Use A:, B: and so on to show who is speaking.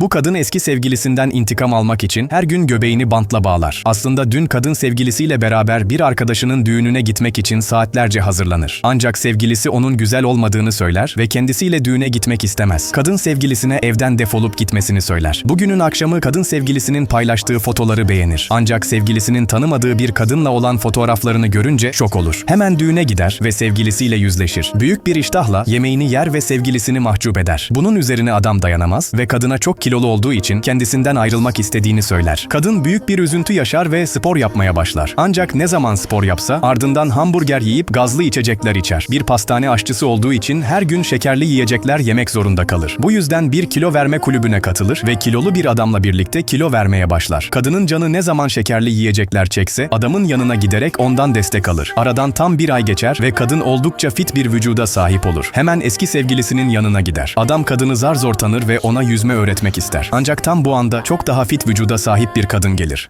A: Bu kadın eski sevgilisinden intikam almak için her gün göbeğini bantla bağlar. Aslında dün kadın sevgilisiyle beraber bir arkadaşının düğününe gitmek için saatlerce hazırlanır. Ancak sevgilisi onun güzel olmadığını söyler ve kendisiyle düğüne gitmek istemez. Kadın sevgilisine evden defolup gitmesini söyler. Bugünün akşamı kadın sevgilisinin paylaştığı fotoları beğenir. Ancak sevgilisinin tanımadığı bir kadınla olan fotoğraflarını görünce şok olur. Hemen düğüne gider ve sevgilisiyle yüzleşir. Büyük bir iştahla yemeğini yer ve sevgilisini mahcup eder. Bunun üzerine adam dayanamaz ve kadına çok kilolu olduğu için kendisinden ayrılmak istediğini söyler. Kadın büyük bir üzüntü yaşar ve spor yapmaya başlar. Ancak ne zaman spor yapsa ardından hamburger yiyip gazlı içecekler içer. Bir pastane aşçısı olduğu için her gün şekerli yiyecekler yemek zorunda kalır. Bu yüzden bir kilo verme kulübüne katılır ve kilolu bir adamla birlikte kilo vermeye başlar. Kadının canı ne zaman şekerli yiyecekler çekse adamın yanına giderek ondan destek alır. Aradan tam bir ay geçer ve kadın oldukça fit bir vücuda sahip olur. Hemen eski sevgilisinin yanına gider. Adam kadını zar zor tanır ve ona yüzme öğretmek ister. Ancak tam bu anda çok daha fit vücuda sahip bir kadın gelir.